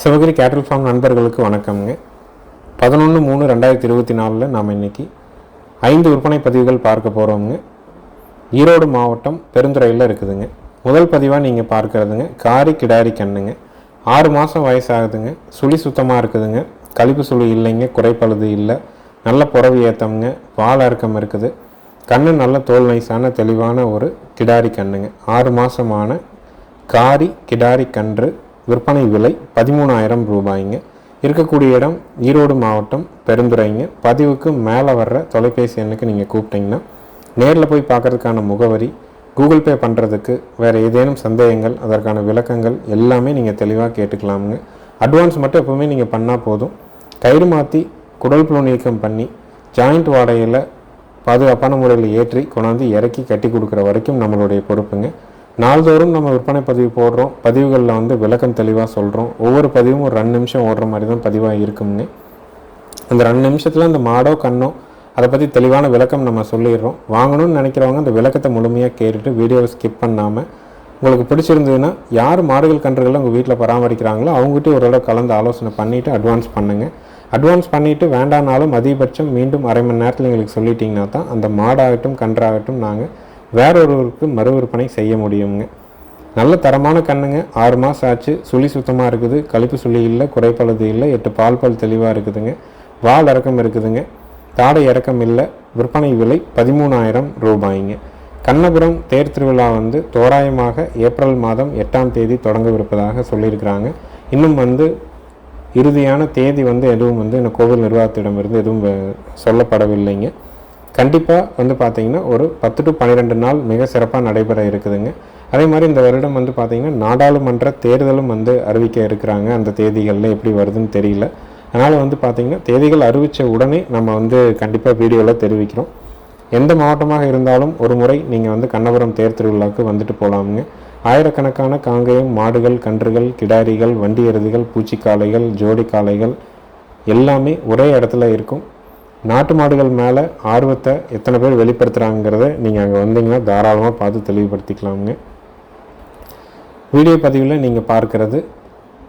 சிவகிரி கேட்டல் ஃபார்ம் நண்பர்களுக்கு வணக்கம்ங்க. பதினொன்று மூணு ரெண்டாயிரத்தி இருபத்தி நாலில் நாம் இன்னைக்கு ஐந்து விற்பனை பதிவுகள் பார்க்க போகிறோம்ங்க ஈரோடு மாவட்டம் பெருந்துறையில் இருக்குதுங்க. முதல் பதிவாக நீங்கள் பார்க்கறதுங்க காரி கிடாரி கண்ணுங்க. ஆறு மாதம் வயசாகுதுங்க சுழி சுத்தமாக இருக்குதுங்க. கழிப்பு சுழி இல்லைங்க குறைப்பழுது இல்லை. நல்ல புறவு ஏற்றம்ங்க பால் அறுக்கம் இருக்குது. கண்ணு நல்ல தோல் நைஸான தெளிவான ஒரு கிடாரி கண்ணுங்க. ஆறு மாதமான காரி கிடாரி கன்று விற்பனை விலை பதிமூணாயிரம் ரூபாய்ங்க. இருக்கக்கூடிய இடம் ஈரோடு மாவட்டம் பெருந்துறைங்க. பதிவுக்கு மேலே வர்ற தொலைபேசி எண்ணுக்கு நீங்கள் கூப்பிட்டீங்கன்னா நேரில் போய் பார்க்கறதுக்கான முகவரி கூகுள் பே பண்ணுறதுக்கு வேறு ஏதேனும் சந்தேகங்கள் அதற்கான விளக்கங்கள் எல்லாமே நீங்கள் தெளிவாக கேட்டுக்கலாமுங்க. அட்வான்ஸ் மட்டும் எப்போவுமே நீங்கள் பண்ணால் போதும். கயிறு மாற்றி குடல் புழு நீக்கம் பண்ணி ஜாயிண்ட் வாடகையில் பாதுகாப்பான முறையில் ஏற்றி கொண்டாந்து இறக்கி கட்டி கொடுக்குற வரைக்கும் நம்மளுடைய பொறுப்புங்க. நாள்தோறும் நம்ம விற்பனை பதிவு போடுறோம். பதிவுகளில் வந்து விளக்கம் தெளிவாக சொல்கிறோம் ஒவ்வொரு பதிவும் ஒரு ரெண்டு நிமிஷம் ஓடுற மாதிரி தான் பதிவாக இருக்கும்னு. அந்த ரெண்டு நிமிஷத்தில் அந்த மாடோ கண்ணோ அதை பற்றி தெளிவான விளக்கம் நம்ம சொல்லிடுறோம். வாங்கணும்னு நினைக்கிறவங்க அந்த விளக்கத்தை முழுமையாக கேட்டுட்டு வீடியோவை ஸ்கிப் பண்ணாமல் உங்களுக்கு பிடிச்சிருந்ததுன்னா யார் மாடுகள் கன்றுகளை உங்கள் வீட்டில் பராமரிக்கிறாங்களோ அவங்ககிட்ட ஒரு தடவை கலந்து ஆலோசனை பண்ணிவிட்டு அட்வான்ஸ் பண்ணுங்கள் அட்வான்ஸ் பண்ணிவிட்டு வேண்டானாலும் அதிகபட்சம் மீண்டும் அரை மணி நேரத்தில் எங்களுக்கு சொல்லிட்டிங்கன்னா தான் அந்த மாடாகட்டும் கன்றாகட்டும் நாங்கள் வேறொருவருக்கு மறு விற்பனை செய்ய முடியுங்க நல்ல தரமான கண்ணுங்க. ஆறு மாதம் ஆச்சு. சுழி சுத்தமாக இருக்குது. கழிப்பு சுழி இல்லை குறைப்பழுது இல்லை. எட்டு பால் பால் தெளிவாக இருக்குதுங்க. வால் இறக்கம் இருக்குதுங்க. தாடை இறக்கம் இல்லை. விற்பனை விலை பதிமூணாயிரம் ரூபாய்ங்க. கண்ணபுரம் தேர் திருவிழா வந்து தோராயமாக ஏப்ரல் மாதம் எட்டாம் தேதி தொடங்கவிருப்பதாக சொல்லியிருக்கிறாங்க. இன்னும் வந்து இறுதியான தேதி வந்து எதுவும் வந்து இந்த கோவில் நிர்வாகத்திடமிருந்து எதுவும் வ- சொல்லப்படவில்லைங்க. கண்டிப்பாக வந்து பார்த்தீங்கன்னா ஒரு பத்து டு பன்னிரெண்டு நாள் மிக சிறப்பாக நடைபெற இருக்குதுங்க. அதே மாதிரி இந்த வருடம் வந்து பார்த்திங்கன்னா நாடாளுமன்ற தேர்தலும் வந்து அறிவிக்க இருக்கிறாங்க. அந்த தேதிகளில் எப்படி வருதுன்னு தெரியல. அதனால் வந்து பார்த்திங்கன்னா தேதிகள் அறிவித்த உடனே நம்ம வந்து கண்டிப்பாக வீடியோவில் தெரிவிக்கிறோம். எந்த மாவட்டமாக இருந்தாலும் ஒரு முறை நீங்கள் வந்து கண்ணபுரம் தேர் திருவிழாவுக்கு வந்துட்டு போகலாமுங்க ஆயிரக்கணக்கான காங்கேயம் மாடுகள் கன்றுகள் கிடாரிகள் வண்டி எருதுகள் பூச்சிக்காளைகள் ஜோடி காளைகள் எல்லாமே ஒரே இடத்துல இருக்கும். நாட்டு மாடுகள் மேலே ஆர்வத்தை எத்தனை பேர் வெளிப்படுத்துகிறாங்கிறத நீங்கள் அங்கே வந்தீங்கன்னா தாராளமாக பார்த்து தெளிவுபடுத்திக்கலாமுங்க. வீடியோ பதிவில் நீங்கள் பார்க்குறது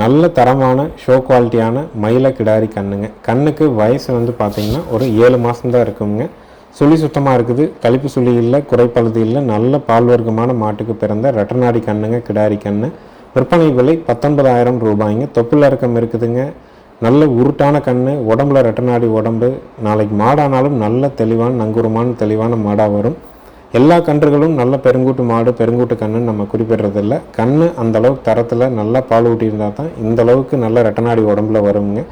நல்ல தரமான ஷோ குவாலிட்டியான மயில கிடாரி கண்ணுங்க. கண்ணுக்கு வயசு வந்து பார்த்தீங்கன்னா ஒரு ஏழு மாதம்தான் இருக்குங்க. சுழி சுத்தமாக இருக்குது. கழிப்பு சுழி இல்லை குறைப்பழுது இல்லை நல்ல பால் வர்க்கமான மாட்டுக்கு பிறந்த ரெட்டநாடி கண்ணுங்க கிடாரி கண்ணு. விற்பனை விலை பத்தொன்பதாயிரம் ரூபாய்ங்க. தொப்புள் இறக்கம் இருக்குதுங்க. நல்ல உருட்டான கண் உடம்புல ரெட்டநாடி உடம்பு நாளைக்கு மாடானாலும் நல்ல தெளிவான நங்கூரமான தெளிவான மாடாக வரும். எல்லா கன்றுகளும் நல்ல பெருங்கூட்டு மாடு பெருங்கூட்டு கண்ணுன்னு நம்ம குறிப்பிடுறதில்ல. கண் அந்தளவுக்கு தரத்தில் நல்லா பால் ஊட்டி இருந்தால் தான் இந்தளவுக்கு நல்ல ரெட்டநாடி உடம்புல வருங்க.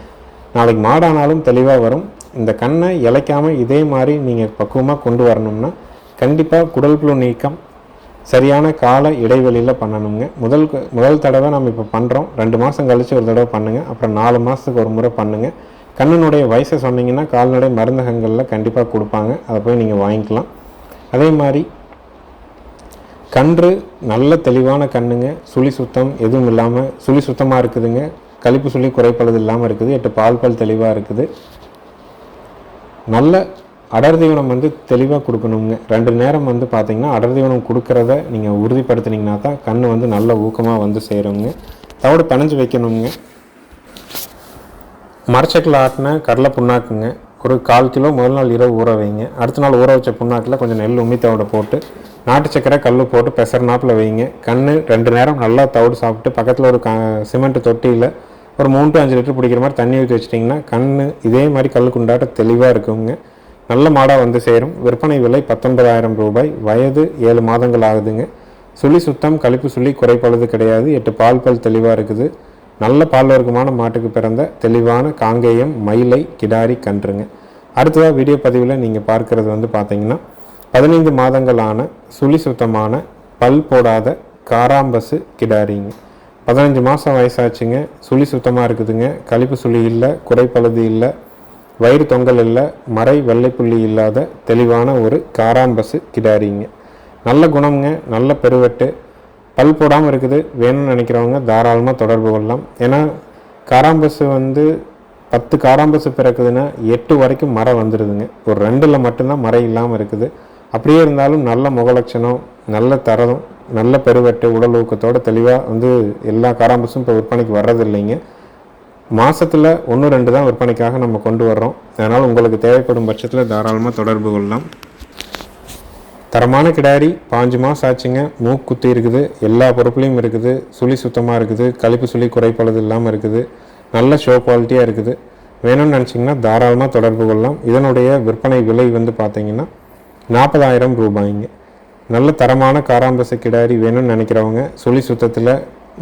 நாளைக்கு மாடானாலும் தெளிவாக வரும். இந்த கண்ணை இளைக்காமல் இதே மாதிரி நீங்கள் பக்குவமாக கொண்டு வரணும்னா கண்டிப்பாக குடல் புழு நீக்கம் சரியான கால இடைவெளியில் பண்ணணுங்க. முதல் முதல் தடவை நம்ம இப்போ பண்ணுறோம் ரெண்டு மாதம் கழித்து ஒரு தடவை பண்ணுங்கள் அப்புறம் நாலு மாதத்துக்கு ஒரு முறை பண்ணுங்கள் கண்ணனுடைய வயசை சொன்னீங்கன்னா கால்நடை மருந்தகங்களில் கண்டிப்பாக கொடுப்பாங்க. அதை போய் நீங்கள் வாங்கிக்கலாம். அதே மாதிரி கன்று நல்ல தெளிவான கண்ணுங்க. சுழி சுத்தம் எதுவும் இல்லாமல் சுழி சுத்தமாக இருக்குதுங்க. கழிப்பு சுழி குறைப்பளது இல்லாமல் இருக்குது. எட்டு பால் பால் தெளிவாக இருக்குது. நல்ல அடர் தீவனம் வந்து தெளிவாக கொடுக்கணுங்க ரெண்டு நேரம் வந்து பார்த்தீங்கன்னா அடர் தீவனம் நீங்கள் உறுதிப்படுத்தினீங்கன்னா தான் கண் வந்து நல்ல ஊக்கமாக வந்து சேருங்க. தவிடு பனைஞ்சு வைக்கணுங்க மரச்சக்கில் ஆட்டின கடலை புண்ணாக்குங்க. ஒரு கால் கிலோ முதல் நாள் இரவு ஊற வைங்க. அடுத்த நாள் ஊற வச்ச புண்ணாக்கில் கொஞ்சம் நெல் உம்மி தவிட போட்டு நாட்டு சக்கரை கல் போட்டு பெசர்னாப்பில் வைங்க. கண் ரெண்டு நேரம் நல்லா தவிடு சாப்பிட்டு பக்கத்தில் ஒரு க சிமெண்ட் தொட்டியில் ஒரு மூணு டு அஞ்சு லிட்டர் பிடிக்கிற மாதிரி தண்ணி ஊற்றி வச்சிட்டிங்கன்னா கண் இதே மாதிரி கல் குண்டாட்ட தெளிவாக இருக்குங்க. நல்ல மாடாக வந்து சேரும். விற்பனை விலை பத்தொன்பதாயிரம் ரூபாய். வயது ஏழு மாதங்கள் ஆகுதுங்க. சுழி சுத்தம் கழிப்பு சுழி குறைப்பழுது கிடையாது. எட்டு பால் பல் தெளிவாக இருக்குது. நல்ல பால் வர்க்கமான மாட்டுக்கு பிறந்த தெளிவான காங்கேயம் மயிலை கிடாரி கன்றுங்க. அடுத்ததாக வீடியோ பதிவில் நீங்கள் பார்க்கறது வந்து பார்த்தீங்கன்னா பதினைந்து மாதங்களான சுழி சுத்தமான பல் போடாத காராம்பசு கிடாரிங்க. பதினஞ்சு மாதம் வயசாச்சுங்க. சுழி சுத்தமாக இருக்குதுங்க. கழிப்பு சுழி இல்லை குறைப்பழுது இல்லை. வயிறு தொங்கல் இல்லை மறை வெள்ளைப்புள்ளி இல்லாத தெளிவான ஒரு காராம்பசு கிடாரிங்க. நல்ல குணம்ங்க நல்ல பெருவெட்டு. பல் போடாமல் இருக்குது வேணும்னு நினைக்கிறவங்க தாராளமாக தொடர்பு கொள்ளலாம். ஏன்னா காராம்பசு வந்து பத்து காராம்பசு பிறக்குதுன்னா எட்டு வரைக்கும் மரம் வந்துடுதுங்க ஒரு ரெண்டில் மட்டும்தான் மரம் இல்லாமல் இருக்குது. அப்படியே இருந்தாலும் நல்ல முகலட்சணம் நல்ல தரம் நல்ல பெருவெட்டு உடல் ஊக்கத்தோடு தெளிவாக வந்து எல்லா காராம்பஸும் இப்போ விற்பனைக்கு வர்றதில்லைங்க. மாதத்தில் ஒன்று ரெண்டு தான் விற்பனைக்காக நம்ம கொண்டு வர்றோம். அதனால் உங்களுக்கு தேவைப்படும் பட்சத்தில் தாராளமாக தொடர்பு கொள்ளலாம். தரமான கிடாரி பாஞ்சு மாதம் ஆச்சுங்க. மூக்கு குத்தி இருக்குது எல்லா பொருட்களையும் இருக்குது. சுழி சுத்தமாக இருக்குது கழிப்பு சுழி குறைப்பளது இல்லாமல் இருக்குது. நல்ல ஷோ குவாலிட்டியாக இருக்குது. வேணும்னு நினச்சிங்கன்னா தாராளமாக தொடர்பு கொள்ளலாம். இதனுடைய விற்பனை விலை வந்து பார்த்தீங்கன்னா நாற்பதாயிரம் ரூபாய்ங்க. நல்ல தரமான காராம்பச கிடாரி வேணும்னு நினைக்கிறவங்க சுழி சுத்தத்தில்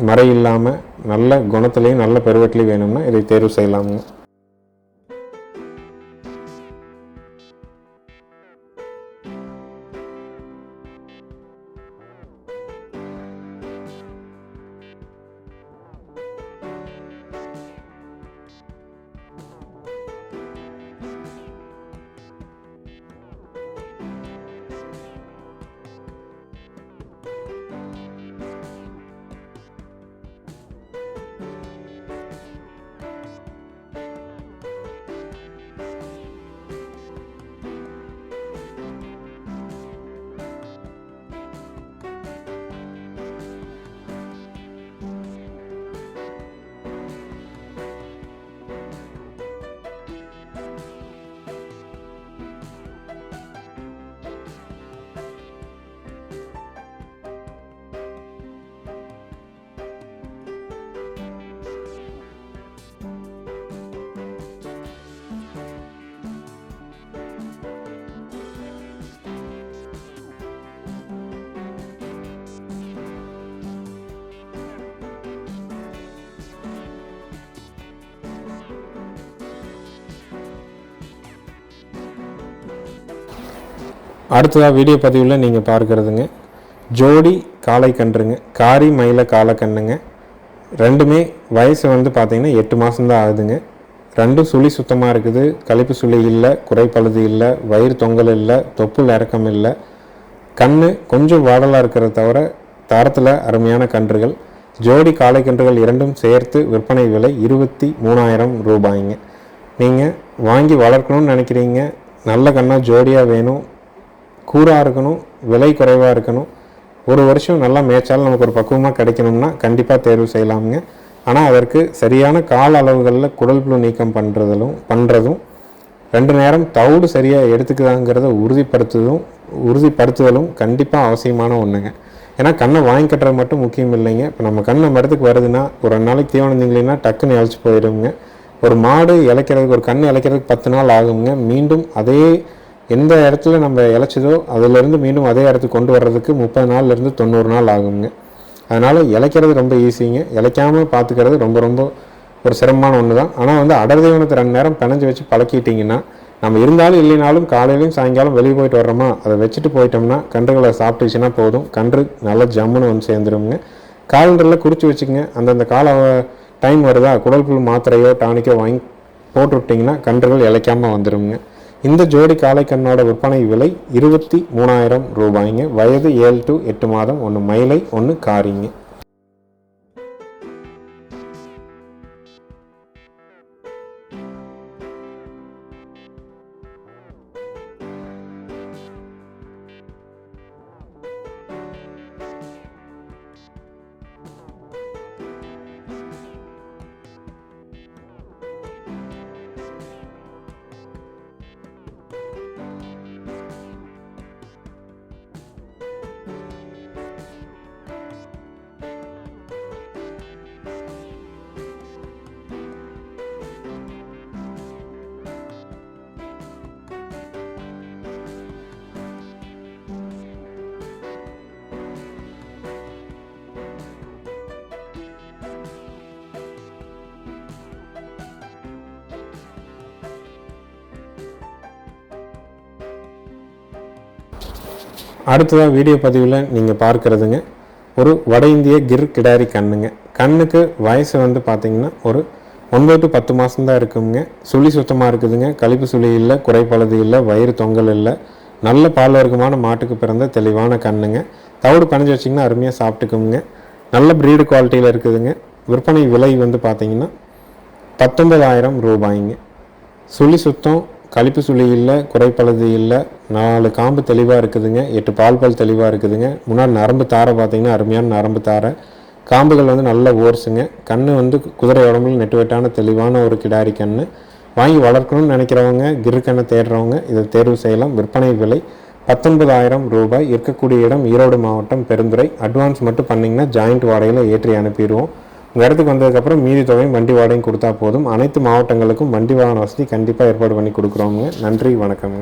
மறை இல்லாமல் நல்ல குணத்துலேயும் நல்ல பருவத்திலையும் வேணும்னா இதை தேர்வு செய்யலாமுங்க அடுத்ததாக வீடியோ பதிவில் நீங்கள் பார்க்குறதுங்க. ஜோடி காளை கன்றுங்க. காரி மயில காளை கண்ணுங்க ரெண்டுமே வயசு வந்து பார்த்திங்கன்னா எட்டு மாதம்தான் ஆகுதுங்க. ரெண்டும் சுழி சுத்தமாக இருக்குது. கழிப்பு சுழி இல்லை குறைப்பழுது இல்லை வயிறு தொங்கல் இல்லை தொப்புள் இறக்கம் இல்லை. கண் கொஞ்சம் வாடலாக இருக்கிறத தவிர தரத்தில் அருமையான கன்றுகள். ஜோடி காளை கன்றுகள் இரண்டும் சேர்த்து விற்பனை விலை இருபத்தி மூணாயிரம் ரூபாய்ங்க. நீங்கள் வாங்கி வளர்க்கணும்னு நினைக்கிறீங்க. நல்ல கண்ணாக ஜோடியாக வேணும். கூராக இருக்கணும் விலை குறைவாக இருக்கணும். ஒரு வருஷம் நல்லா மேய்ச்சாலும் நமக்கு ஒரு பக்குவமாக கிடைக்கணும்னா கண்டிப்பாக தேர்வு செய்யலாமுங்க. ஆனால் அதற்கு சரியான கால அளவுகளில் குடல் புழு நீக்கம் பண்ணுறதிலும் பண்ணுறதும் ரெண்டு நேரம் தவிடு சரியாக எடுத்துக்குதாங்கிறத உறுதிப்படுத்துவதும் உறுதிப்படுத்துதலும் கண்டிப்பாக அவசியமான ஒன்றுங்க ஏன்னா கண்ணை வாங்கி கட்டுறது மட்டும் முக்கியம் இல்லைங்க. இப்போ நம்ம கண் நம்ம இடத்துக்கு வருதுன்னா ஒரு ரெண்டு நாளைக்கு தீவனம் டக்குன்னு இழைச்சி போயிடுங்க ஒரு மாடு இழைக்கிறதுக்கு ஒரு கண் இழைக்கிறதுக்கு பத்து நாள் ஆகுங்க மீண்டும் அதே எந்த இடத்துல நம்ம இழைச்சதோ அதிலிருந்து மீண்டும் அதே இடத்துக்கு கொண்டு வர்றதுக்கு முப்பது நாள்லேருந்து தொண்ணூறு நாள் ஆகுங்க. அதனால் இழைக்கிறது ரொம்ப ஈஸிங்க. இழைக்காமல் பார்த்துக்கிறது ரொம்ப ரொம்ப ஒரு சிரமமான ஒன்று தான் ஆனால் வந்து அடர் ரெண்டு நேரம் பிணைஞ்சு வச்சு பழக்கிட்டிங்கன்னா நம்ம இருந்தாலும் இல்லைனாலும் காலையிலையும் சாயங்காலம் வெளியே போயிட்டு வர்றோமா அதை வச்சுட்டு போயிட்டோம்னா கன்றுகளை சாப்பிட்டுச்சுன்னா போதும். கன்று நல்லா ஜம்முன்னு வந்து சேர்ந்துருங்க காலண்டரில் குறித்து வச்சுக்கோங்க. அந்தந்த கால டைம் வருதா குடல் புல் மாத்திரையோ டானிக்கோ வாங்கி போட்டு விட்டிங்கன்னா கன்றுகள் இழைக்காமல் வந்துடுங்க இந்த ஜோடி காளைக்கண்ணோட விற்பனை விலை இருபத்தி மூணாயிரம் ரூபாய்ங்க. வயது ஏழு டு எட்டு மாதம். ஒன்று மயிலை ஒன்று காரிங்க அடுத்ததாக வீடியோ பதிவில் நீங்கள் பார்க்குறதுங்க. ஒரு வட இந்திய கிர் கிடாரி கண்ணுங்க. கண்ணுக்கு வயசு வந்து பார்த்திங்கன்னா ஒரு ஒன்பது டு பத்து மாதம் தான் இருக்குங்க. சுழி சுத்தமாக இருக்குதுங்க. கழிப்பு சுழி இல்லை குறைப்பழுது இல்லை வயிறு தொங்கல் இல்லை. நல்ல பால் வர்க்கமான மாட்டுக்கு பிறந்த தெளிவான கண்ணுங்க. தவிடு பணிஞ்சு வச்சிங்கன்னா அருமையாக சாப்பிட்டுக்குங்க. நல்ல ப்ரீடு குவாலிட்டியில் இருக்குதுங்க. விற்பனை விலை வந்து பார்த்திங்கன்னா பத்தொன்பதாயிரம் ரூபாய்ங்க. சுழி சுத்தம் கழிப்பு சுழி இல்லை குறைப்பழுது இல்லை நாலு காம்பு தெளிவாக இருக்குதுங்க எட்டு பால் பால் தெளிவாக இருக்குதுங்க. முன்னாடி நரம்பு தாரை பார்த்தீங்கன்னா அருமையான நரம்பு தாரை. காம்புகள் வந்து நல்ல ஓர்ஸுங்க. கண் வந்து குதிரை உடம்புல நெட்டு வெட்டான தெளிவான ஒரு கிடாரி கண் வாங்கி வளர்க்கணும்னு நினைக்கிறவங்க கிருக்கண்ணை தேடுறவங்க இதை தேர்வு செய்யலாம். விற்பனை விலை பத்தொன்பதாயிரம் ரூபாய். இருக்கக்கூடிய இடம் ஈரோடு மாவட்டம் பெருந்துறை. அட்வான்ஸ் மட்டும் பண்ணிங்கன்னா ஜாயிண்ட் வாடகையில் ஏற்றி அனுப்பிடுவோம். உங்கள் இடத்துக்கு வந்ததுக்கப்புறம் மீதி தொகையும் வண்டி வாடகையும் கொடுத்தா போதும். அனைத்து மாவட்டங்களுக்கும் வண்டி வாகன வசதி கண்டிப்பாக ஏற்பாடு பண்ணி கொடுக்குறோங்க நன்றி வணக்கம்ங்க.